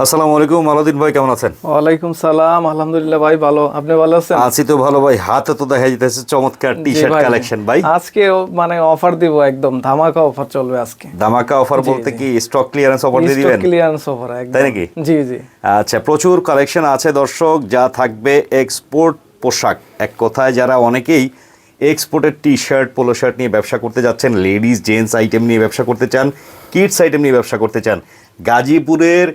আসসালামু আলাইকুম আলাদিন ভাই কেমন আছেন? ওয়ালাইকুম সালাম আলহামদুলিল্লাহ ভাই ভালো। আপনি ভালো আছেন? আছি তো ভালো ভাই হাতে তো দেখা যাইতেছে চমৎকার টি শার্ট কালেকশন ভাই। আজকে মানে অফার দিব একদম ধামাকা অফার চলবে আজকে। ধামাকা অফার বলতে কি স্টক ক্লিয়ারেন্স অফার দিয়ে দিবেন? ক্লিয়ারেন্স অফার একদম। তাই নাকি? জি জি। আচ্ছা প্রচুর কালেকশন আছে দর্শক যা থাকবে এক্সপোর্ট পোশাক। এক কথায় যারা অনেকেই এক্সপোর্টের টি শার্ট পোলো শার্ট নিয়ে ব্যবসা করতে যাচ্ছেন লেডিস জেন্টস আইটেম নিয়ে ব্যবসা করতে চান কিডস আইটেম নিয়ে ব্যবসা করতে চান গাজীপুরের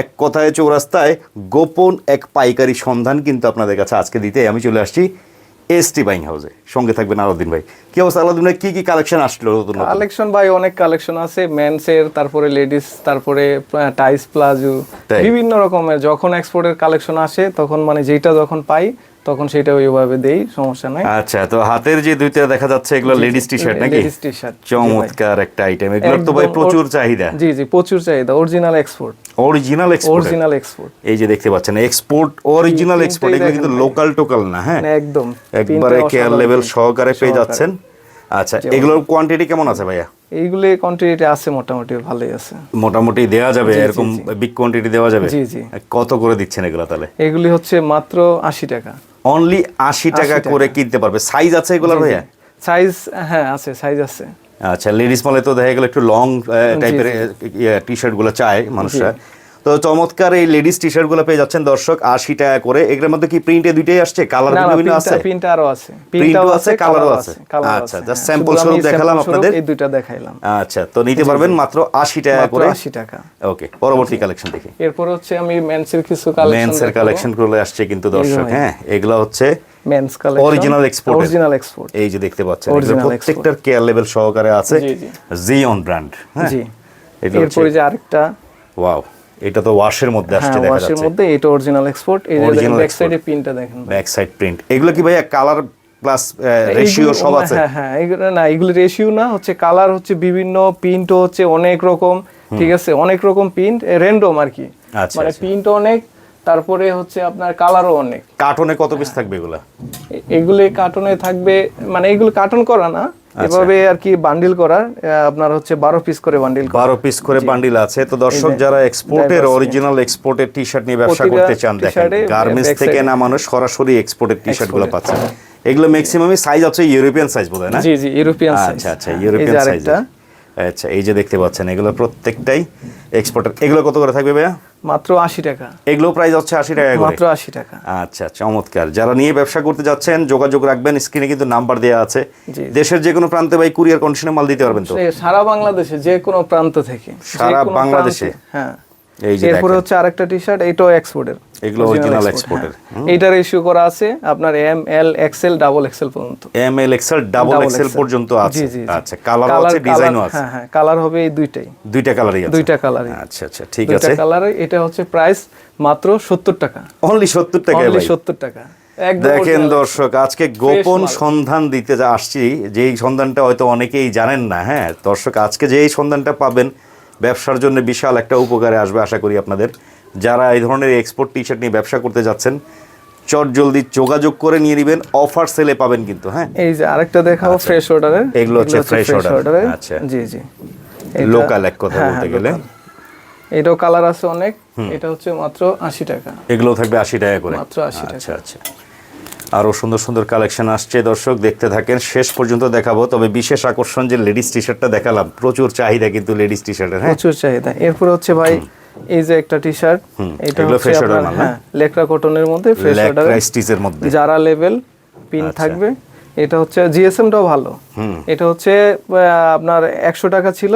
এক কথায় চৌরাস্তায় গোপন এক পাইকারি সন্ধান কিন্তু আপনাদের কাছে আজকে দিতে আমি চলে আসছি এসটি বাইং হাউসে। সঙ্গে থাকবেন আলাদিন ভাই। কি অবস্থা আলাদিন ভাই? কি কি কালেকশন আসলো নতুন? কালেকশন ভাই অনেক কালেকশন আছে। মেন্সের তারপরে লেডিস তারপরে টাইস প্লাজো বিভিন্ন রকমের। যখন এক্সপোর্টের কালেকশন আসে তখন মানে যেটা যখন পাই তখন সেটা ওইভাবে দেই সমস্যা নাই। আচ্ছা তো হাতের যে দুইটা দেখা যাচ্ছে এগুলো লেডিস টি শার্ট নাকি? লেডিস টি শার্ট চমৎকার একটা আইটেম এগুলোর তো ভাই প্রচুর চাহিদা। জি জি প্রচুর চাহিদা। Original export original export original export এই যে দেখতে পাচ্ছেন এক্সপোর্ট অরিজিনাল এক্সপোর্ট এগুলো কিন্তু লোকাল টোকাল না হ্যাঁ? একদম একবারে কেয়ার লেভেল সহকারে পেয়ে। যাচ্ছেন। আচ্ছা এগুলোর কোয়ান্টিটি কেমন আছে ভাইয়া? এইগুলো কোয়ান্টিটি আছে মোটামুটি ভালোই আছে। মোটামুটি দেওয়া যাবে এরকম বিগ কোয়ান্টিটি দেওয়া যাবে? জি, জি। কত করে দিচ্ছেন এগুলো তাহলে? এগুলি হচ্ছে মাত্র আশি টাকা। অনলি আশি টাকা করে কিনতে পারবে। সাইজ আছে এগুলোর ভাইয়া? সাইজ হ্যাঁ আছে সাইজ আছে। আচ্ছা লেডিস মলে তো দেখা গেলো একটু লং টাইপের টি শার্টগুলো চায় মানুষরা। তো চমৎকার এই লেডিস টি শার্টগুলো পেয়ে যাচ্ছেন দর্শক আশি টাকা করে। এগুলোর মধ্যে কি প্রিন্টে দুইটাই আসছে? কালার বিভিন্ন আছে? প্রিন্ট আরও আছে। প্রিন্টও আছে কালারও আছে। আচ্ছা, শুধু আমি স্বরূপ দেখালাম আপনাদের। এই দুইটা দেখাইলাম। আচ্ছা তো নিতে পারবেন মাত্র আশি টাকা করে। 80 টাকা। ওকে পরবর্তী কালেকশন দেখি। এরপর হচ্ছে আমি মেন্সের কিছু কালেকশন মেন্সের কালেকশনগুলো আসছে কিন্তু দর্শক হ্যাঁ এগুলো হচ্ছে মেন্স কালেকশন export এর। অরিজিনাল এক্সপোর্ট এই যে দেখতে পাচ্ছেন প্রত্যেকটার কেয়ার লেভেল সহকারে আছে। জি, জি। জিওন ব্র্যান্ড হ্যাঁ। জি। এরপরে যে আরেকটা ওয়াও এটা তো ওয়াশের মধ্যে আসছে দেখা দেখা ওয়াশের যাচ্ছে। মধ্যে এটা অরিজিনাল এক্সপোর্ট এই যে ব্যাক সাইডে প্রিন্টটা দেখেন। ব্যাক সাইড প্রিন্ট এগুলো কি ভাইয়া কালার প্লাস রেশিও সব আছে? হ্যাঁ হ্যাঁ এগুলো না এগুলো রেশিও না হচ্ছে কালার হচ্ছে বিভিন্ন প্রিন্টও হচ্ছে অনেক রকম ঠিক আছে? অনেক রকম প্রিন্ট র্যান্ডম আর কি। আচ্ছা, মানে আচ্ছা। প্রিন্ট অনেক তারপরে হচ্ছে আপনার কালারও অনেক। কার্টনে কত পিস থাকবে এগুলা? এগুলি কার্টনে থাকবে মানে এগুলো কার্টন করা না আচ্ছা। এভাবে আর কি বান্ডিল করা আহ, আপনার হচ্ছে বারো পিস করে বান্ডিল বারো পিস করে বান্ডিল আছে। তো দর্শক যারা এক্সপোর্টের অরিজিনাল এক্সপোর্টের টি শার্ট নিয়ে ব্যবসা করতে চান দেখেন গার্মেন্টস থেকে না মানুষ সরাসরি এক্সপোর্টের টি শার্টগুলো পাচ্ছে এগুলো ম্যাক্সিমামই সাইজ আছে ইউরোপিয়ান সাইজ বোধ হয় না? জি জি ইউরোপিয়ান সাইজ আচ্ছা আচ্ছা ইউরোপিয়ান সাইজ আচ্ছা এই যে দেখতে পাচ্ছেন এগুলো প্রত্যেকটাই এক্সপোর্টার এগুলো কত করে থাকবে ভাইয়া? মাত্র আশি টাকা। এগুলো প্রাইস হচ্ছে আশি টাকা করে। মাত্র আশি টাকা। আচ্ছা চমৎকার। যারা নিয়ে ব্যবসা করতে যাচ্ছেন যোগাযোগ রাখবেন স্ক্রিনে কিন্তু নাম্বার দেওয়া আছে। দেশের যে কোনো প্রান্তে ভাই কুরিয়ার কন্ডিশনে মাল দিতে পারবেন তো? সারা বাংলাদেশে যে কোনো প্রান্ত থেকে। সারা বাংলাদেশে? হ্যাঁ। এই যে এরপরে। হচ্ছে আরেকটা টি শার্ট এটাও এক্সপোর্টের এগুলো original export এর। এইটার ইস্যু করা আছে আপনার M L XL double XL পর্যন্ত। এম এল ডাবল পর্যন্ত আছে। আচ্ছা কালার আছে ডিজাইনও আছে। হ্যাঁ হ্যাঁ কালার হবে এই দুইটাই। দুইটা কালারই আছে। দুইটা কালারই আচ্ছা আচ্ছা ঠিক দুইটা কালারে এটা হচ্ছে প্রাইস মাত্র সত্তর টাকা। অনলি সত্তর টাকায় অনলি ভাই। সত্তর টাকা। দেখেন দর্শক আজকে গোপন সন্ধান দিতে যা আসছি যেই সন্ধানটা হয়তো অনেকেই জানেন না হ্যাঁ? দর্শক আজকে যেই সন্ধানটা পাবেন ব্যবসার জন্য বিশাল একটা উপকারে আসবে আশা করি আপনাদের। যারা এই ধরনের এক্সপোর্ট টি শার্ট নিয়ে ব্যবসা করতে যাচ্ছেন চট জলদি যোগাযোগ করে নিয়ে নেবেন অফার সেলে পাবেন কিন্তু হ্যাঁ? এই যে আরেকটা দেখাবো ফ্রেশ অর্ডারের এগুলো হচ্ছে fresh order, আচ্ছা। জি জি। লোকাল এক কথা হ্যাঁ, বলতে হ্যাঁ, গেলে। এটাও কালার আছে অনেক। এটা হচ্ছে মাত্র আশি টাকা। এগুলো থাকবে আশি টাকা করে। মাত্র 80 টাকা। আচ্ছা আচ্ছা। আরও সুন্দর সুন্দর কালেকশন আসছে দর্শক দেখতে থাকেন। শেষ পর্যন্ত দেখাবো তবে বিশেষ আকর্ষণ যে লেডিস টি শার্টটা দেখালাম। প্রচুর চাহিদা কিন্তু লেডিস টি শার্টের হ্যাঁ? প্রচুর চাহিদা। এরপর হচ্ছে ভাই এই যে একটা টি শার্ট এটা হচ্ছে আপনার হ্যাঁ লেকরা কটনের মধ্যে ফ্রেশ অর্ডার স্টিচের মধ্যে। যারা লেভেল পিন আচ্ছা। থাকবে এটা হচ্ছে জিএসএমটাও ভালো। এটা হচ্ছে আপনার একশো টাকা ছিল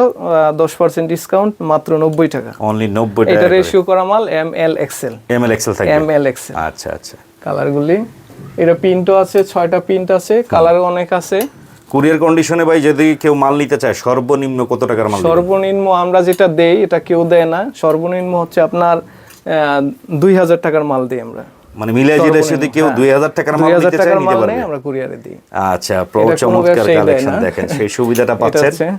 দশ পার্সেন্ট ডিসকাউন্ট মাত্র নব্বই টাকা। অনলি নব্বই এটা রেশিও করা মাল M L XL M L XL M L XL আচ্ছা আচ্ছা। কালারগুলি এটা প্রিন্টও আছে ছয়টা প্রিন্ট আছে কালারও অনেক আছে। কুরিয়ার কন্ডিশনে ভাই যদি কেউ মাল নিতে চায় সর্বনিম্ন কত টাকার মাল সর্বনিম্ন আমরা যেটা দেই এটা কেউ দেয় না। সর্বনিম্ন হচ্ছে আপনার দুই হাজার টাকার মাল দিই আমরা। মানে মিলিয়ে যদি কেউ দুই হাজার টাকার মাল নিতে চায় নিতে পারবে। আমরা কুরিয়ারে দিই। আচ্ছা প্রচমৎকার চমৎকার কালেকশন দেখেন সেই সুবিধাটা পাচ্ছেন। হ্যাঁ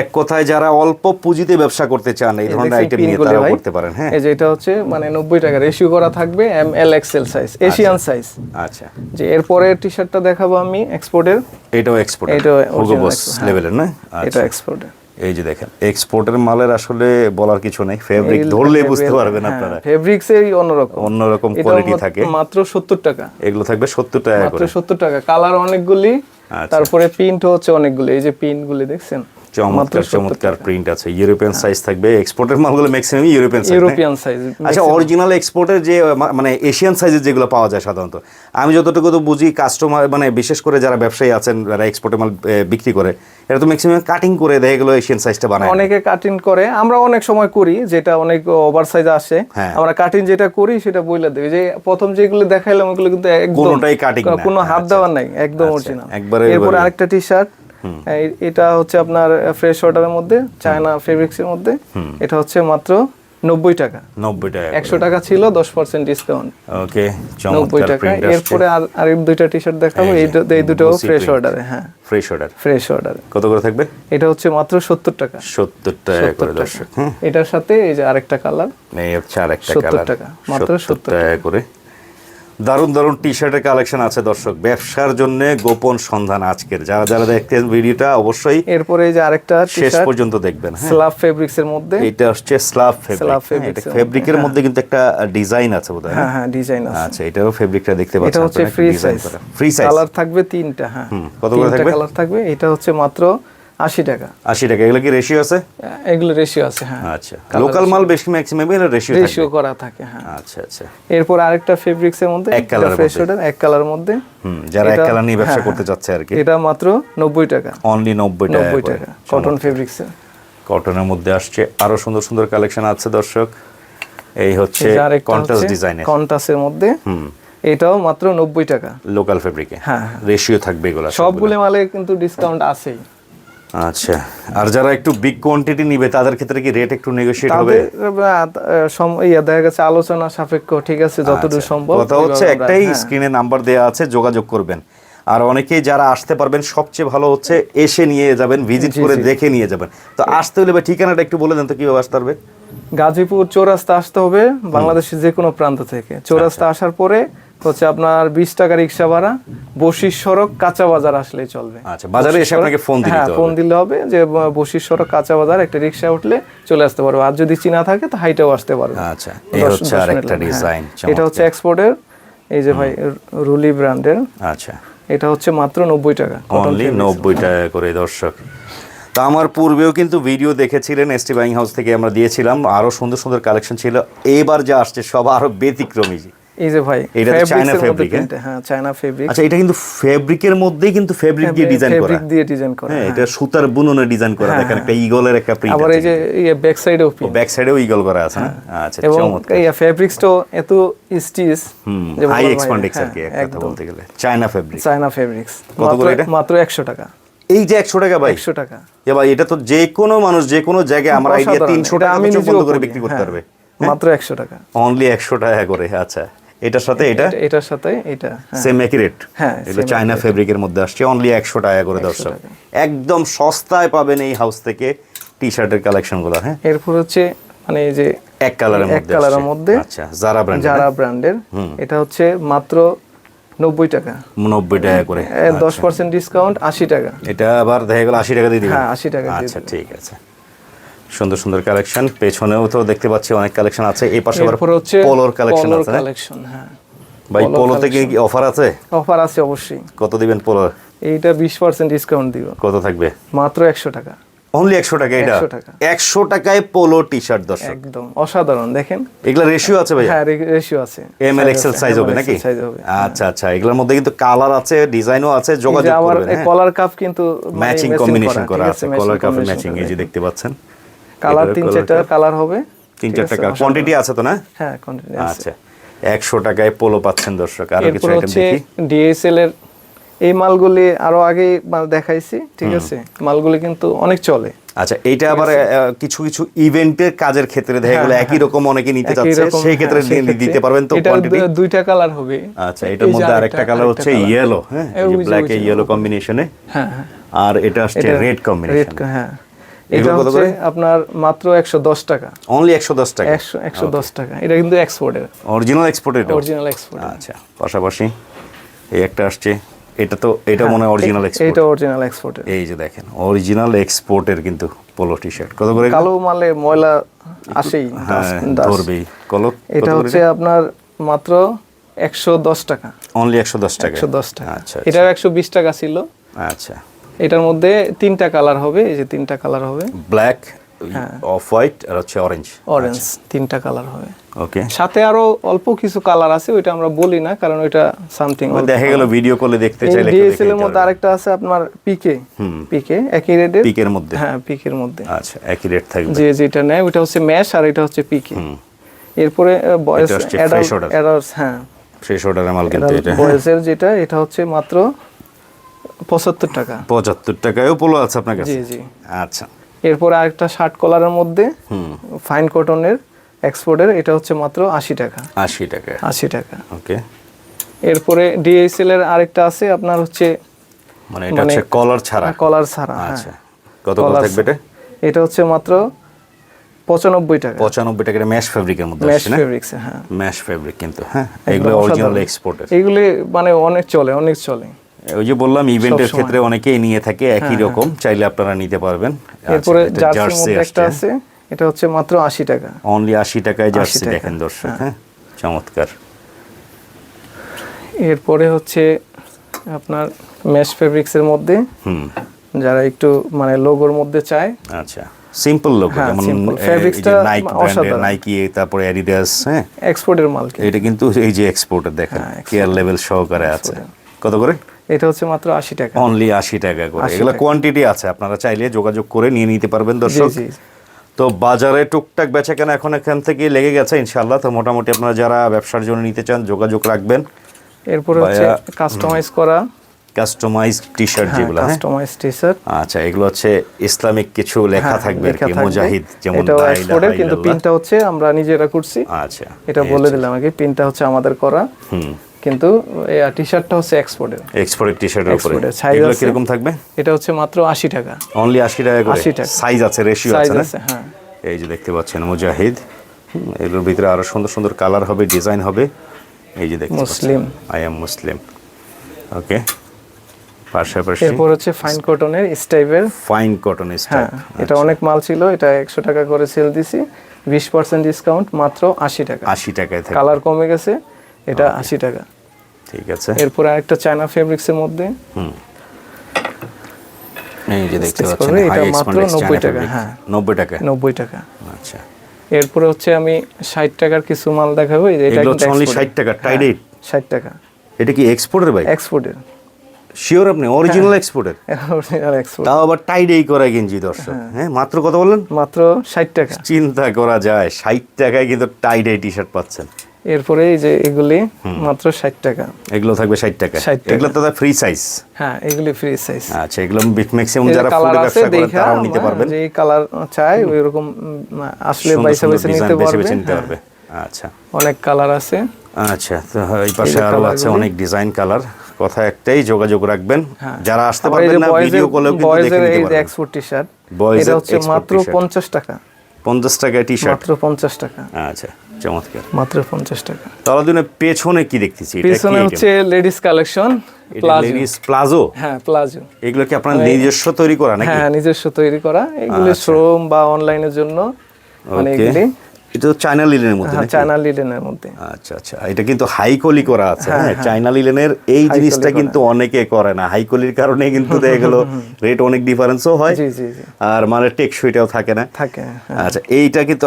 এক কথায় যারা অল্প পুঁজিতে ব্যবসা করতে চান এই ধরনের আইটেম নিয়ে তারা করতে পারেন হ্যাঁ। এই যে এটা হচ্ছে মানে নব্বই টাকা। রেশিও করা থাকবে M L XL size Asian size আচ্ছা। যে এরপরের টি শার্টটা দেখাবো আমি এক্সপোর্টের এটাও এক্সপোর্ট এটাও হুগো বস হ্যাঁ। লেভেলের না? এটা আচ্ছা। এক্সপোর্টের এই যে দেখেন এক্সপোর্টের মালের আসলে বলার কিছু নেই ফেব্রিক ধরলে বুঝতে পারবেন আপনারা। ফেব্রিক্স এর অন্যরকম অন্যরকম কোয়ালিটি থাকে। মাত্র সত্তর টাকা। এগুলো থাকবে সত্তর টাকা মাত্র করে। সত্তর টাকা। কালার অনেকগুলি আচ্ছা। তারপরে প্রিন্ট হচ্ছে অনেকগুলি। এই যে প্রিন্ট গুলি দেখছেন? চমৎকার চমৎকার প্রিন্ট আছে। ইউরোপিয়ান সাইজ থাকবে। এক্সপোর্টের মালগুলো maximum European size European size আচ্ছা অরিজিনাল এক্সপোর্টের যে মানে এশিয়ান সাইজের যেগুলো পাওয়া যায় সাধারণত। আমি যতটুকু তো বুঝি কাস্টমার মানে বিশেষ করে যারা ব্যবসায়ী আছেন যারা এক্সপোর্টের মাল বিক্রি করে এটা তো ম্যাক্সিমাম কাটিং করে দেয় এগুলো এশিয়ান সাইজটা বানায়। অনেকে কাটিং করে। আমরা অনেক সময় করি যেটা অনেক ওভার সাইজ আসে। হ্যাঁ। আমরা কাটিং যেটা করি সেটা বইলা দেবে যে প্রথম যেগুলো দেখাইলাম ওগুলো কিন্তু একদম কোনোটাই না। কোনো হাত আচ্ছা। দেওয়ার নাই একদম আচ্ছা, অরিজিনাল একবারে এরপর আরেকটা টি শার্ট এটা হচ্ছে আপনার ফ্রেশ অর্ডারের মধ্যে চায়না ফেব্রিক্সের মধ্যে। এটা হচ্ছে মাত্র নব্বই টাকা। নব্বই টাকা একশো টাকা ছিল দশ পার্সেন্ট ডিসকাউন্ট ওকে নব্বই টাকা। এরপরে আর আরেক দুইটা টি শার্ট দেখাবো। এই দুটো ফ্রেশ অর্ডারে হ্যাঁ। ফ্রেশ অর্ডার ফ্রেশ অর্ডারে কত করে থাকবে? এটা হচ্ছে মাত্র সত্তর টাকা। সত্তর টাকা করে দর্শক এটার সাথে এই যে আরেকটা কালার এই হচ্ছে আর একটা 70 কালার টাকা, মাত্র 70 টাকা। করে। দারুণ দারুণ টি শার্টের কালেকশন আছে দর্শক। ব্যবসার জন্য গোপন সন্ধান আজকের। যারা যারা দেখতেন ভিডিওটা অবশ্যই এরপরে যে আরেকটা শেষ পর্যন্ত দেখবেন হ্যাঁ। স্লাব ফেব্রিক্স এর মধ্যে। এটা হচ্ছে স্লাব Slab ফেব্রিক এর ফেব্রিকের মধ্যে কিন্তু একটা ডিজাইন আছে বোধহয় হ্যাঁ হ্যাঁ। ডিজাইন আছে। আচ্ছা এটাও ফেব্রিকটা দেখতে পাচ্ছেন এটা হচ্ছে free size free size colour থাকবে তিনটা হ্যাঁ। কত করে থাকবে? কালার থাকবে। এটা হচ্ছে মাত্র আশি টাকা। আশি টাকা। এগুলো কি রেশিও আছে? এগুলো রেশিও আছে হ্যাঁ। আচ্ছা। লোকাল মাল বেশি ম্যাক্সিমাম এগুলো রেশিও রেশিও করা থাকে হ্যাঁ। আচ্ছা আচ্ছা। এরপর আরেকটা ফেব্রিক্স এর মধ্যে এক এর ফ্রেশ। এক কালার মধ্যে। হুম যারা এক কালার নিয়ে ব্যবসা হ্যাঁ, করতে আর কি। এটা মাত্র নব্বই টাকা। অনলি নব্বই টাকা নব্বই করে। টাকা। কটন ফেব্রিক্স কটনের মধ্যে আসছে আরও সুন্দর সুন্দর কালেকশন আছে দর্শক। এই হচ্ছে কন্ট্রাস্ট ডিজাইনের কন্টাসের মধ্যে। এটাও মাত্র নব্বই টাকা। লোকাল ফেব্রিকে হ্যাঁ, রেশিও থাকবে এগুলো সবগুলো। মালে কিন্তু ডিসকাউন্ট আছেই। আচ্ছা। আর যারা একটু বিগ কোয়ান্টিটি নিবে তাদের ক্ষেত্রে কি রেট একটু নেগোশিয়েট হবে? ইয়া দেখা গেছে আলোচনা সাপেক্ষ ঠিক আছে যতদূর আচ্ছা, সম্ভব কথা হচ্ছে একটাই। স্ক্রিনে নাম্বার দেওয়া আছে যোগাযোগ করবেন। আর অনেকেই যারা আসতে পারবেন সবচেয়ে ভালো হচ্ছে এসে নিয়ে যাবেন ভিজিট করে দেখে নিয়ে যাবেন। তো আসতে হলে ঠিকানাটা একটু বলে দেন তো কীভাবে আসতে পারবে? গাজীপুর চৌরাস্তা আসতে হবে বাংলাদেশের যে কোনো প্রান্ত থেকে। চৌরাস্তা আচ্ছা। আসার পরে হচ্ছে আপনার বিশ টাকা রিক্সা ভাড়া বশির সড়ক কাঁচা বাজার আসলেই চলবে। আচ্ছা বাজারে এসে আপনাকে ফোন দিতে হ্যাঁ হবে। ফোন দিলে হবে যে বশির সড়ক কাঁচা বাজার একটা রিক্সা উঠলে চলে আসতে পারবে। আর যদি চিনা থাকে তো হাইটেও আসতে পারবে। আচ্ছা এই হচ্ছে দশ আর একটা হ্যাঁ। ডিজাইন এটা হচ্ছে এক্সপোর্টের এই যে ভাই রুলি ব্র্যান্ডের আচ্ছা। এটা হচ্ছে মাত্র নব্বই টাকা অনলি নব্বই টাকা করে দর্শক। তো আমার পূর্বেও কিন্তু ভিডিও দেখেছিলেন এসটি বাইং হাউস থেকে আমরা দিয়েছিলাম। আরও সুন্দর সুন্দর কালেকশন ছিল। এবার যা আসছে সব আরও ব্যতিক্রমী। এই যে ভাই এটা চায়না fabric, হ্যাঁ? হ্যাঁ চায়না ফেব্রিক আচ্ছা এটা কিন্তু ফেব্রিকের মধ্যেই কিন্তু ফেব্রিক দিয়ে ডিজাইন করা। ফেব্রিক দিয়ে ডিজাইন করা হ্যাঁ এটা সুতার বুননে ডিজাইন করা দেখেন একটা ইগলের একটা প্রিন্ট আবার এই যে ব্যাক সাইডেও ব্যাক সাইডেও ইগল করা আছে না? আচ্ছা চমৎকার। এই এত স্টিচ হাই এক্সপান্ডেক্স আর কি কথা বলতে গেলে। চায়না ফেব্রিক চায়না ফেব্রিক্স কত করে এটা? মাত্র একশো টাকা। এই যে একশো টাকা ভাই। একশো টাকা। এ ভাই এটা তো যে কোনো মানুষ যে কোনো জায়গায় আমার আইডিয়া। তিনশো টাকা আমি বন্ধ করে বিক্রি করতে হ্যাঁ। পারবে। মাত্র একশো টাকা। অনলি একশো টাকা করে আচ্ছা। এটার সাথে এটা? এটা- এটার সাথে এটা হ্যাঁ। সেম একই রেট হ্যাঁ, এটা চায়না ফেব্রিকের মধ্যে আসছে অনলি একশো টাকা করে দর্শক। একদম সস্তায় পাবেন এই হাউস থেকে টি শার্টের কালেকশনগুলো হ্যাঁ? এরপর হচ্ছে মানে এই যে এক কালারের এক কালারের মধ্যে আচ্ছা যারা ব্র্যান্ড যারা ব্র্যান্ডের এটা হচ্ছে মাত্র নব্বই টাকা। নব্বই টাকা করে। দশ পার্সেন্ট ডিসকাউন্ট আশি টাকা। এটা আবার দেখা গেল আশি টাকা দিয়ে দিবেন হ্যাঁ, 80 টাকা আচ্ছা ঠিক আছে। সুন্দর সুন্দর কালেকশন পেছনেও তো দেখতে পাচ্ছি অনেক কালেকশন আছে। এই পাশে আবার হচ্ছে পোলোর কালেকশন আছে। কালেকশন হ্যাঁ। ভাই পোলোতে কি অফার আছে? অফার আছে অবশ্যই। কত দিবেন পোলোর এইটা বিশ পার্সেন্ট ডিসকাউন্ট দিব। কত থাকবে? মাত্র একশো টাকা। অনলি একশো টাকা এটা? 100 টাকা। একশো টাকায় পোলো টি শার্ট দর্শক। একদম। অসাধারণ দেখেন। এগুলা রেশিও আছে ভাই হ্যাঁ রেশিও আছে। এম এল এক্সেল সাইজ হবে নাকি? সাইজ হবে আচ্ছা আচ্ছা। এগুলোর মধ্যে কিন্তু কালার আছে ডিজাইনও আছে যোগাযোগ করবেন হ্যাঁ? কলার কাপ কিন্তু ম্যাচিং কম্বিনেশন করা আছে কলার কাপের ম্যাচিং এই যে দেখতে পাচ্ছেন। কালার তিন চারটা কালার হবে। তিন চারটা কালার কোয়ান্টিটি আছে তো না? হ্যাঁ কন্টিনিউ আচ্ছা। একশো টাকায় পোলো পাচ্ছেন দর্শক। আরও কিছু আইটেম হচ্ছে দেখি। ডিএসএল এর এই মালগুলি আরও আগে মাল দেখাইছি ঠিক আছে? মালগুলি কিন্তু অনেক চলে। আচ্ছা এইটা আবার কিছু কিছু ইভেন্টের কাজের ক্ষেত্রে দেখা গেলো একই রকম অনেকে নিতে রকম, সেই ক্ষেত্রে হ্যাঁ, দিতে পারবেন তো কোয়ান্টিটি দুইটা কালার হবে। আচ্ছা এটার মধ্যে আরেকটা কালার হচ্ছে ইয়েলো হ্যাঁ? ব্ল্যাক ওই ইয়েলো কম্বিনেশনে হ্যাঁ হ্যাঁ। আর এটা আসছে রেড কম্বিনেশন হ্যাঁ। এটা হচ্ছে আপনার মাত্র একশো দশ টাকা। অনলি একশো দশ টাকা? একশো একশো দশ টাকা। এটা কিন্তু এক্সপোর্টের অরিজিনাল এক্সপোর্ট এটা? অরিজিনাল এক্সপোর্ট আচ্ছা পাশাপাশি এই একটা আসছে। এটা তো এটা মনে হয় অরিজিনাল এক্সপোর্ট এটা অরিজিনাল এক্সপোর্টের এই যে দেখেন অরিজিনাল এক্সপোর্টের কিন্তু পোলো টি শার্ট কত করে কালো মালে ময়লা আসেই হ্যাঁ। ধরবেই কলক এটা হচ্ছে আপনার মাত্র একশো দশ টাকা। অনলি একশো দশ টাকা। একশো দশ টাকা। আচ্ছা এটাও একশো বিশ টাকা ছিল। আচ্ছা। এটার মধ্যে তিনটা কালার হবে এই যে তিনটা কালার হবে। ব্ল্যাক। অফ হোয়াইট আর হচ্ছে অরেঞ্জ অরেঞ্জ তিনটা কালার হবে। ওকে সাথে আরও অল্প কিছু কালার আছে ওইটা আমরা বলি না কারণ ওইটা সামথিং দেখা গেল ভিডিও কলে দেখতে চাইলে ডিএসএল এর মধ্যে আরেকটা আছে আপনার পিকে পিকে একই রেটের পিকের মধ্যে? হ্যাঁ পিকের মধ্যে। আচ্ছা একই রেট থাকবে। যে যেটা নেয় ওইটা হচ্ছে ম্যাশ আর এটা হচ্ছে পিকে এরপরে বয়স। অ্যাডাল্টস হ্যাঁ। শেষ অর্ডারের মাল কিন্তু এটা। বয়সের যেটা এটা হচ্ছে মাত্র পঁচাত্তর টাকা। পঁচাত্তর টাকায়ও পোলো আছে আপনার কাছে? জি জি। আচ্ছা। এরপরে আরেকটা শার্ট কলারের মধ্যে ফাইন কটনের এক্সপোর্টের এটা হচ্ছে মাত্র আশি টাকা। আশি টাকা। আশি টাকা। ওকে। এরপরে ডিএসএল এর আরেকটা আছে আপনার হচ্ছে মানে এটা হচ্ছে কলার ছাড়া। কলার ছাড়া হ্যাঁ। আচ্ছা। কত কত থাকবে এটা? এটা হচ্ছে মাত্র পঁচানব্বই টাকা। পঁচানব্বই টাকা ম্যাশ ফেব্রিকের মধ্যে ম্যাশ ফেব্রিক্স হ্যাঁ। ম্যাশ ফেব্রিক কিন্তু হ্যাঁ। এগুলো অরিজিনাল এক্সপোর্টের এগুলি মানে অনেক চলে অনেক চলে। ওই যে বললাম ইভেন্টের ক্ষেত্রে অনেকেই নিয়ে থাকে একই রকম চাইলে আপনারা নিতে পারবেন। হ্যাঁ, এরপরে মধ্যে একটা আছে এটা হচ্ছে মাত্র আশি টাকা। অনলি আশি টাকায় জার্সি দেখেন দর্শক হ্যাঁ। চমৎকার। এরপরে হচ্ছে আপনার ম্যাশ ফেব্রিক্সের মধ্যে হুম। যারা একটু মানে লোগোর মধ্যে চায়। আচ্ছা সিম্পল হ্যাঁ, যেমন নাইক ব্র্যান্ডের নাইকি তারপরে অ্যাডিডাস হ্যাঁ। এক্সপোর্টের মাল এটা কিন্তু এই যে এক্সপোর্টের দেখেন হ্যাঁ, কেয়ার লেভেল সহকারে আছে। কত করে? এটা হচ্ছে মাত্র আশি টাকা। অনলি আশি টাকা করে। এগুলো কোয়ান্টিটি আছে আপনারা চাইলে যোগাযোগ করে নিয়ে নিতে পারবেন দর্শক। তো বাজারে টুকটাক বেচা কেনা এখন এখান থেকে লেগে গেছে ইনশাল্লাহ তো মোটামুটি আপনারা যারা ব্যবসার জন্য নিতে চান যোগাযোগ রাখবেন। এরপরে হচ্ছে কাস্টমাইজ করা। কাস্টমাইজ টি শার্ট যেগুলো হ্যাঁ? কাস্টমাইজ টি শার্ট আচ্ছা এগুলো হচ্ছে ইসলামিক কিছু লেখা থাকবে কি মুজাহিদ যেমন হ্যাঁ, ইলাহা এক্সপোর্টের কিন্তু। পিনটা হচ্ছে আমরা নিজেরা করছি। আচ্ছা এটা বলে দিলাম আগে পিনটা হচ্ছে আমাদের করা। হুম। কিন্তু টি শার্টটা হচ্ছে এক্সপোর্টের এক্সপোর্টের টি শার্টের উপরে এগুলো। কীরকম থাকবে? এটা হচ্ছে মাত্র আশি টাকা। অনলি আশি টাকা করে? 80 টাকা। সাইজ আছে রেশিও আছে না? হ্যাঁ। এই যে দেখতে পাচ্ছেন মুজাহিদ। এগুলোর ভিতরে আরও সুন্দর সুন্দর কালার হবে ডিজাইন হবে। এই যে দেখতে মুসলিম। আই এম মুসলিম ওকে পাশাপাশি এরপর হচ্ছে ফাইন কটনের স্টাইপের ফাইন কটন হ্যাঁ এটা অনেক মাল ছিল এটা একশো টাকা করে সেল দিছি। বিশ পার্সেন্ট ডিসকাউন্ট মাত্র আশি টাকা। আশি টাকায় কালার কমে গেছে। এটা আশি টাকা। ঠিক আছে। এরপর আরেকটা চায়না ফেব্রিক্সের মধ্যে। এই যে দেখতে পাচ্ছেন এটা মাত্র 90 টাকা, হ্যাঁ। টাকা? টাকা। আচ্ছা। এরপরে হচ্ছে আমি ষাট টাকার কিছু মাল দেখাবো এটা এগুলো অনলি ষাট টাকা টাইড এইট ষাট টাকা। এটা কি এক্সপোর্টের ভাই এক্সপোর্টের শিওর আপনি? অরিজিনাল এক্সপোর্টের অরিজিনাল এক্সপোর্ট তাও আবার টাইড এই করা গেঞ্জি দর্শক। হ্যাঁ। মাত্র কত বললেন? মাত্র ষাট টাকা। চিন্তা করা যায় ষাট টাকায় কিন্তু টাইড এই টি শার্ট পাচ্ছেন। এরপরে এই যে এগুলি মাত্র ষাট টাকা। এগুলো থাকবে ষাট টাকা। 60 টাকা। এগুলো তো ফ্রি সাইজ হ্যাঁ এগুলি ফ্রি সাইজ আচ্ছা এগুলো ম্যাক্সিমাম যারা ফুডে ব্যবসা দেখা তারাও নিতে পারবেন। যে কালার চাই ওই রকম আসলে বাইসা বাইসা নিতে পারবে হ্যাঁ, পারবে। আচ্ছা। অনেক কালার আছে। আচ্ছা তো এই পাশে আরও আছে অনেক ডিজাইন কালার কথা একটাই যোগাযোগ রাখবেন। হ্যাঁ। যারা আসতে পারবেন না ভিডিও কলেও কিন্তু দেখে নিতে এই যে এক্সপোর্ট টি শার্ট Boys এটা হচ্ছে মাত্র t-shirt। পঞ্চাশ টাকা। পঞ্চাশ টাকা টি শার্ট মাত্র পঞ্চাশ টাকা। আচ্ছা চমৎকার। মাত্র পঞ্চাশ টাকা। তাহলে দিনে পেছনে কি দেখতেছি? পেছনে হচ্ছে লেডিস কালেকশন লেডিস প্লাজো হ্যাঁ প্লাজো এগুলো কি আপনার নিজস্ব তৈরি করা নাকি? হ্যাঁ নিজস্ব তৈরি করা। এগুলো শ্রম বা অনলাইনের জন্য মানে এগুলি। এটা তো চায়না লিলেনের মধ্যে হ্যাঁ চায়না লিডেনের মধ্যে। আচ্ছা আচ্ছা। এটা কিন্তু করা আছে হ্যাঁ চায়না লিলেনের এই জিনিসটা কিন্তু অনেকে করে না। কারণে কিন্তু দেখা গেল রেট অনেক ডিফারেন্সও হয়। আর মানে টেকসইটাও থাকে না। থাকে হ্যাঁ। আচ্ছা এইটা কিন্তু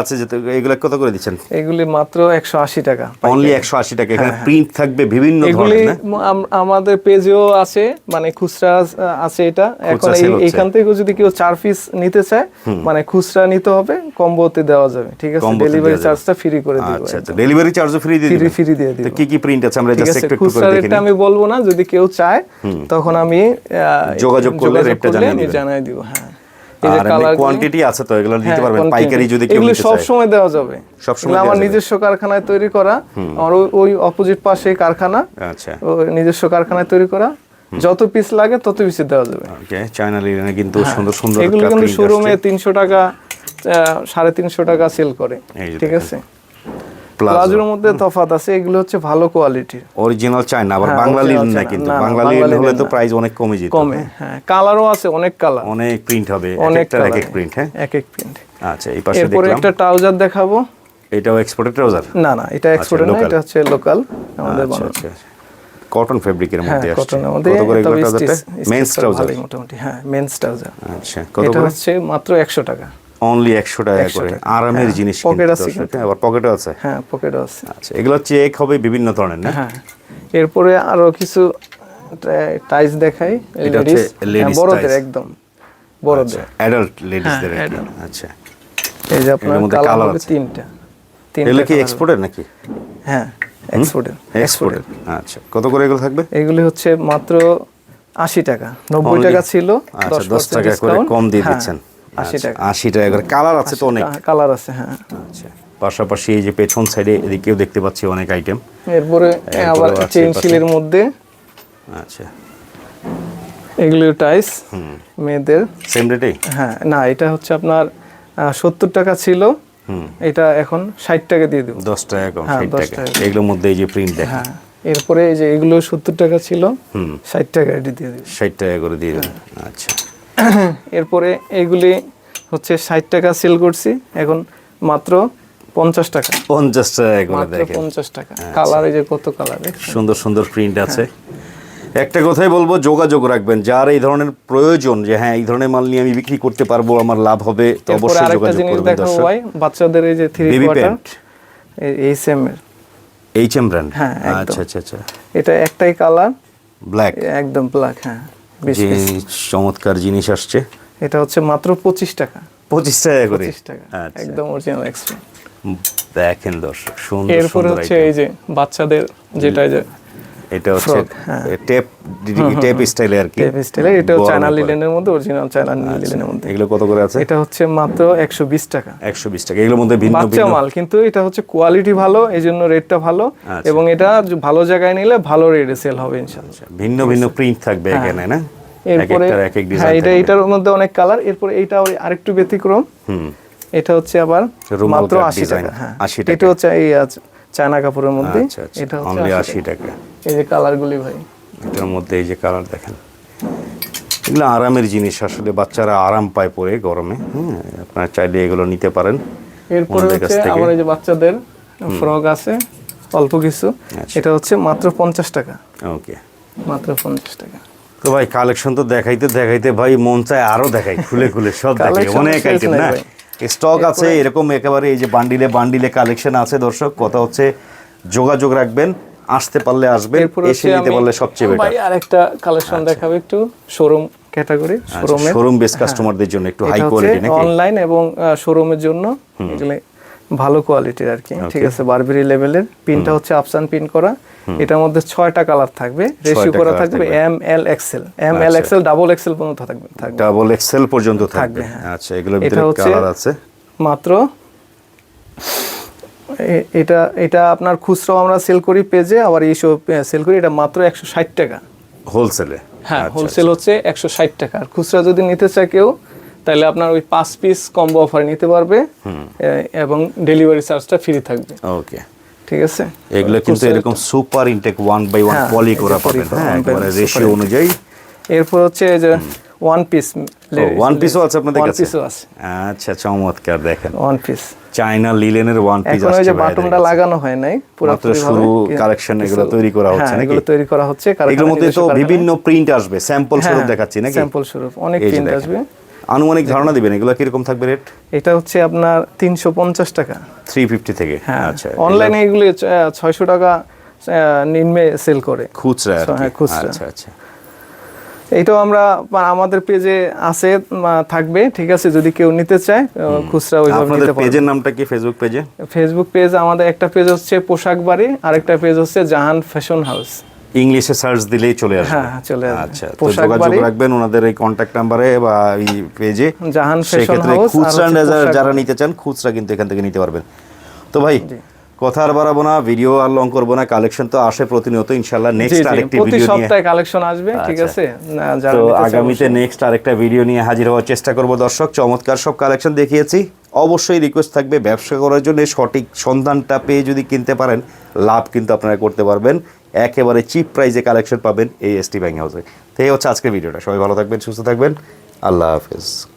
আছে যে এগুলো কত করে দিচ্ছেন? এগুলি মাত্র একশো আশি টাকা। অনলি একশো আশি টাকা। এখানে প্রিন্ট থাকবে বিভিন্ন হ্যাঁ, ধরনের আমাদের পেজেও আছে মানে খুচরা আছে এটা। এখন এইখান থেকে যদি কেউ চার পিস নিতে চায় মানে খুচরা নিতে হবে কম্বোতে দেওয়া যাবে। ঠিক আছে? ডেলিভারি চার্জটা ফ্রি করে দিব আচ্ছা। আচ্ছা ডেলিভারি চার্জও ফ্রি দিয়ে ফ্রি ফ্রি দিয়ে দিব। তো কি কি প্রিন্ট আছে? আমরা জাস্ট একটু করে দেখে নিই। আমি বলব না যদি কেউ চায় তখন আমি যোগাযোগ করলে রেটটা জানিয়ে জানাই দিব হ্যাঁ। এই যে আর কালার কোয়ান্টিটি আছে তো এগুলো দিতে পারবেন পাইকারি যদি কেউ এগুলো নিতে সব সময় দেওয়া যাবে। সবসময় এগুলো আমার নিজস্ব কারখানায় তৈরি করা আমার ওই- অপোজিট পাশে কারখানা আচ্ছা। নিজস্ব কারখানায় তৈরি করা যত পিস লাগে তত পিস দেওয়া যাবে। ওকে চায়না লিলেনে কিন্তু সুন্দর সুন্দর হ্যাঁ, এগুলো কিন্তু শোরুমে আসছে। তিনশো টাকা আহ, সাড়ে তিনশো টাকা সেল করে ঠিক আছে? প্লাজো প্লাজোর মধ্যে তফাৎ আছে এগুলো হচ্ছে ভালো কোয়ালিটির অরিজিনাল চায় না আবার হ্যাঁ, বাংলা না কিন্তু বাংলা হলে তো প্রাইস অনেক কমে যেত। কমে হ্যাঁ কালারও আছে অনেক কালার অনেক প্রিন্ট হবে এক এক এক প্রিন্ট হ্যাঁ? এক এক প্রিন্ট আচ্ছা এই পাশে এরপরে দেখলাম। একটা ট্রাউজার দেখাবো। এটাও এক্সপোর্টেড ট্রাউজার না না এটা এক্সপোর্টের না এটা হচ্ছে লোকাল আমাদের আচ্ছা বানানো আচ্ছা কটন ফেব্রিকের হ্যাঁ মধ্যে আসছে। কটনের মধ্যে কত করে ট্রাউজারটা মেন্স ট্রাউজার মোটামুটি হ্যাঁ মেন্স ট্রাউজার আচ্ছা কত করে? হচ্ছে মাত্র একশো টাকা। অনলি একশো টাকা করে। আরামের জিনিস Pocket কিন্তু আছে হ্যাঁ, আবার পকেটও আছে। হ্যাঁ পকেটও আছে। আচ্ছা এগুলো চেক হবে বিভিন্ন ধরনের না? হ্যাঁ। এরপরে আরও কিছু দেখাই। ladies, হ্যাঁ, বড়দের একদম। বড়দের। অ্যাডাল্ট লেডিসদের হ্যাঁ, কি। adult। আচ্ছা। এই যে আপনার কালার আছে। তিনটা। এগুলো কি এক্সপোর্টের নাকি? হ্যাঁ এক্সপোর্টের এক্সপোর্টের আচ্ছা কত করে এগুলো থাকবে? এগুলি হচ্ছে মাত্র আশি টাকা। নব্বই টাকা ছিল আচ্ছা দশ টাকা করে কম দিয়ে দিচ্ছেন। হ্যাঁ, আশি আচ্ছা, টাকা আশি টাকা করে। কালার আছে তো অনেক। কালার আছে হ্যাঁ। আচ্ছা। পাশাপাশি এই যে পেছন সাইডে এদিকেও দেখতে পাচ্ছি অনেক আইটেম এরপরে আবার চেইন। শিলের মধ্যে। আচ্ছা। এগুলি টাইস মেয়েদের। সেম রেটেই হ্যাঁ না এটা হচ্ছে আপনার সত্তর টাকা ছিল। এটা এখন ষাট টাকা দিয়ে দেবো। দশ টাকা কম হ্যাঁ, ষাট টাকা। এগুলোর মধ্যে এই যে প্রিন্ট দেখেন হ্যাঁ এরপরে এই যে এগুলো সত্তর টাকা ছিল ষাট টাকা দিয়ে দেবো। ষাট টাকা করে দিয়ে দেবেন হ্যাঁ। আচ্ছা। এরপরে এইগুলি হচ্ছে ষাট টাকা সেল করছি। এখন মাত্র পঞ্চাশ টাকা। পঞ্চাশ টাকা দেখেন। পঞ্চাশ টাকা। কালার এই যে কত কালার সুন্দর সুন্দর প্রিন্ট আছে। হ্যাঁ। একটা কথাই বলব যোগাযোগ রাখবেন। যার এই ধরনের প্রয়োজন যে হ্যাঁ এই ধরনের মাল নিয়ে আমি বিক্রি করতে পারব আমার লাভ হবে তো অবশ্যই যোগাযোগ করবেন দর্শক। বাচ্চাদের এই যে থ্রি কোয়ার্টার এই সেম এর। এইচ এম ব্র্যান্ড হ্যাঁ, আচ্ছা আচ্ছা আচ্ছা। এটা একটাই কালার ব্ল্যাক একদম ব্ল্যাক হ্যাঁ। যে চমৎকার জিনিস আসছে। এটা হচ্ছে মাত্র পঁচিশ টাকা। পঁচিশ টাকা করে? টাকা। আচ্ছা। একদম অরিজিনাল এক্সট্রা দেখেন দর্শক সুন্দর এরপরে হচ্ছে এই যে বাচ্চাদের যেটা যে এটা হচ্ছে হ্যাঁ। টেপ টেপ স্টাইলে আর কি। টেপ বড় চায়না লিলেনের মধ্যে অরিজিনাল চায়না লিলেনের মধ্যে। এগুলো কত করে আছে? এটা হচ্ছে মাত্র একশো বিশ টাকা। একশো বিশ টাকা এগুলোর মধ্যে ভিন্ন ভিন্ন মাল কিন্তু এটা হচ্ছে কোয়ালিটি ভালো এই জন্য রেটটা ভালো আচ্ছা। এবং এটা ভালো জায়গায় নিলে ভালো রেটে সেল হবে ইনশাল্লাহ ভিন্ন ভিন্ন প্রিন্ট থাকবে এখানে না? হ্যাঁ। এরপরে হ্যাঁ এটা এটার মধ্যে অনেক কালার এরপরে এটা ওই আরেকটু ব্যতিক্রম। হুম। এটা হচ্ছে আবার মাত্র কাট আশি design, টাকা হ্যাঁ। 80 টাকা। এটা হচ্ছে এই চায়না কাপড়ের মধ্যে। আচ্ছা আচ্ছা। এটা হচ্ছে 80 টাকা এই যে কালারগুলি ভাই। এটার মধ্যে এই যে কালার দেখেন। এগুলো আরামের জিনিস আসলে বাচ্চারা আরাম পায় পরে গরমে। হুম আপনারা চাইলে এগুলো নিতে পারেন। এরপরে হচ্ছে আমার এই যে বাচ্চাদের ফ্রক আছে অল্প কিছু। আচ্ছা। এটা হচ্ছে মাত্র পঞ্চাশ টাকা। ওকে। মাত্র পঞ্চাশ টাকা। তো ভাই কালেকশন তো দেখাইতে দেখাইতে ভাই মন চায় আরও দেখাই খুলে খুলে সব দেখাই। অনেক আইটেম না। স্টক আছে এরকম একেবারে এই যে বান্ডিলে বান্ডিলে কালেকশন আছে দর্শক। কথা হচ্ছে যোগাযোগ রাখবেন আসতে পারলে আসবেন এসে নিতে পারলে সবচেয়ে ভাই বেটার আরেকটা কালেকশন দেখাবো একটু শোরুম ক্যাটাগরি শোরুমে শোরুম বেস কাস্টমারদের জন্য একটু হাই কোয়ালিটি নাকি? অনলাইন এবং শোরুমের জন্য। এগুলো ভালো কোয়ালিটির আর কি। ঠিক আছে বারবেরি লেভেলের পিনটা হচ্ছে আফসান পিন করা। এটার মধ্যে ছয়টা কালার থাকবে রেশিও করা থাকবে। M L XL M L XL double XL পর্যন্ত থাকবে ডাবল এক্সেল পর্যন্ত থাকবে। হ্যাঁ। আচ্ছা এগুলোর ভিতরে কালার আছে? মাত্র এটা এটা আপনার খুচরাও আমরা সেল করি পেজে আবার এইসব সেল করি এটা মাত্র একশো ষাট টাকা। হোলসেলে হ্যাঁ হোলসেল হচ্ছে একশো ষাট টাকা। আর খুচরা যদি নিতে চায় কেউ তাহলে আপনার ওই পাঁচ পিস কম্বো অফার নিতে পারবে এবং ডেলিভারি চার্জটা ফ্রি থাকবে। ওকে ঠিক আছে? এগুলো কিন্তু এরকম super intact one by one হ্যাঁ, পলি করা পাবেন। হ্যাঁ একবারে রেশিও অনুযায়ী। এরপর হচ্ছে যে ওয়ান পিস ওয়ান পিসও আছে আপনাদের ওয়ান কাছে? পিসও আছে। আচ্ছা চমৎকার দেখেন। ওয়ান পিস চায়না লিলেনের ওয়ান পিস আসছে যে বাটনটা লাগানো হয় নাই পুরোপুরি শুরু collection এগুলো তৈরি করা হচ্ছে নাকি? এগুলো তৈরি করা হচ্ছে এগুলোর মধ্যে তো বিভিন্ন প্রিন্ট আসবে স্যাম্পল হ্যাঁ, স্বরূপ দেখাচ্ছি নাকি? স্যাম্পল স্বরূপ অনেক প্রিন্ট আসবে। আনুমানিক ধারণা দিবেন এগুলো কীরকম থাকবে রেট এটা হচ্ছে আপনার তিনশো পঞ্চাশ টাকা। থ্রি ফিফটি থেকে। হ্যাঁ আচ্ছা অনলাইনে এগুলি ছয়শো টাকা নিম্নে সেল করে। খুচরা হ্যাঁ, খুচরা। আচ্ছা আচ্ছা। এইটাও আমরা আমাদের পেজে আছে থাকবে ঠিক আছে যদি কেউ নিতে চায় খুচরা ওইভাবে নিতে পারবে। পেজের নামটা কি ফেসবুক পেজে ফেসবুক পেজ আমাদের একটা পেজ হচ্ছে পোশাক বাড়ি আরেকটা পেজ হচ্ছে জাহান ফ্যাশন হাউস ইংলিশে সার্চ দিলেই চলে আসবে। হ্যাঁ, চলে আসবে। আচ্ছা তো যোগাযোগ রাখবেন ওনাদের এই কন্ট্যাক্ট নাম্বারে বা এই পেজে জাহান ফ্যাশন হাউস খুচরা যারা- নিতে চান খুচরা কিন্তু এখান থেকে নিতে পারবেন। তো ভাই কথা আর বাড়াবো না ভিডিও আর লং করব না কালেকশন তো আসে প্রতিনিয়ত ইনশাল্লাহ নেক্সট আরেকটি ভিডিও নিয়ে। সপ্তাহে কালেকশন আসবে ঠিক আচ্ছা। আছে? তো আগামীতে নেক্সট আরেকটা ভিডিও নিয়ে হাজির হওয়ার চেষ্টা করব দর্শক চমৎকার সব কালেকশন দেখিয়েছি। অবশ্যই রিকোয়েস্ট থাকবে ব্যবসা করার জন্য সঠিক সন্ধানটা পেয়ে যদি কিনতে পারেন লাভ কিন্তু আপনারা করতে পারবেন। একেবারে চিপ প্রাইজে কালেকশন পাবেন এই এসটি ব্যাঙ্ক হাউসে তো এই হচ্ছে আজকের ভিডিওটা সবাই ভালো থাকবেন, সুস্থ থাকবেন। আল্লাহ হাফেজ।